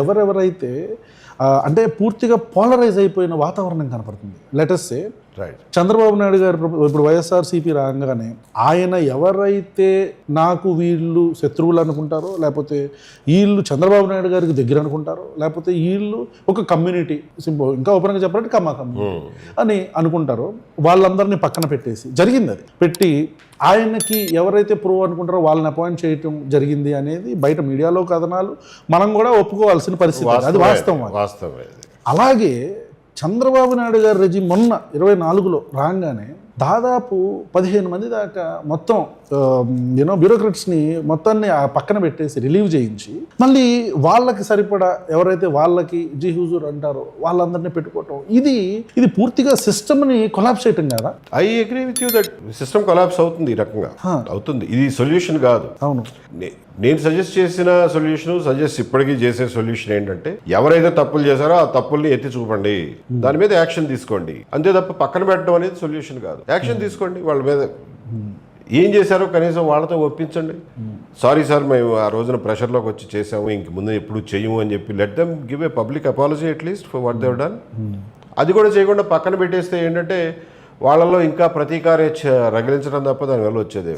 ఎవరెవరైతే అంటే పూర్తిగా పోలరైజ్ అయిపోయిన వాతావరణం కనపడుతుంది. లెటర్సే చంద్రబాబు నాయుడు గారు ఇప్పుడు వైఎస్ఆర్సీపీ రాగానే ఆయన ఎవరైతే నాకు వీళ్ళు శత్రువులు అనుకుంటారో లేకపోతే వీళ్ళు చంద్రబాబు నాయుడు గారికి దగ్గర అనుకుంటారో లేకపోతే వీళ్ళు ఒక కమ్యూనిటీ సింపుల్ ఇంకా ఓపెన్గా చెప్పాలంటే కమ్మా కమ్యూనిటీ అని అనుకుంటారో వాళ్ళందరినీ పక్కన పెట్టేసి జరిగింది అది. పెట్టి ఆయనకి ఎవరైతే ప్రో అనుకుంటారో వాళ్ళని అపాయింట్ చేయటం జరిగింది అనేది బయట మీడియాలో కథనాలు మనం కూడా ఒప్పుకోవాల్సిన పరిస్థితి అది. వాస్తవం. అలాగే చంద్రబాబు నాయుడు గారి రెజీ మొన్న ఇరవై నాలుగులో రాగానే దాదాపు పదిహేను మంది దాకా మొత్తం యూనో బ్యూరోక్రట్స్ని మొత్తాన్ని ఆ పక్కన పెట్టేసి రిలీవ్ చేయించి మళ్ళీ వాళ్ళకి సరిపడా ఎవరైతే వాళ్ళకి జీ హుజూర్ అంటారో వాళ్ళందరినీ పెట్టుకోవటం ఇది ఇది పూర్తిగా సిస్టమ్ని కొలాప్స్ చేయటం కదా? I agree with you that system collapse అవుతుంది ఈ రకంగా. అవుతుంది. ఇది సొల్యూషన్ కాదు. అవును. నేను సజెస్ట్ చేసిన సొల్యూషన్ సజెస్ట్ ఇప్పటికీ చేసే సొల్యూషన్ ఏంటంటే ఎవరైతే తప్పులు చేశారో ఆ తప్పుల్ని ఎత్తి చూపండి. దాని మీద యాక్షన్ తీసుకోండి. అంతే తప్ప పక్కన పెట్టడం అనేది సొల్యూషన్ కాదు. యాక్షన్ తీసుకోండి. వాళ్ళ మీద ఏం చేశారో కనీసం వాళ్ళతో ఒప్పించండి. సారీ సార్ మేము ఆ రోజున ప్రెషర్లోకి వచ్చి చేసాము ఇంక ముందు ఎప్పుడు చేయము అని చెప్పి let them give a public apology at least for what they've done అది కూడా చేయకుండా పక్కన పెట్టేస్తే ఏంటంటే వాళ్ళలో ఇంకా ప్రతీకార రగిలించడం తప్ప దానివల్ల వల్ల ఏం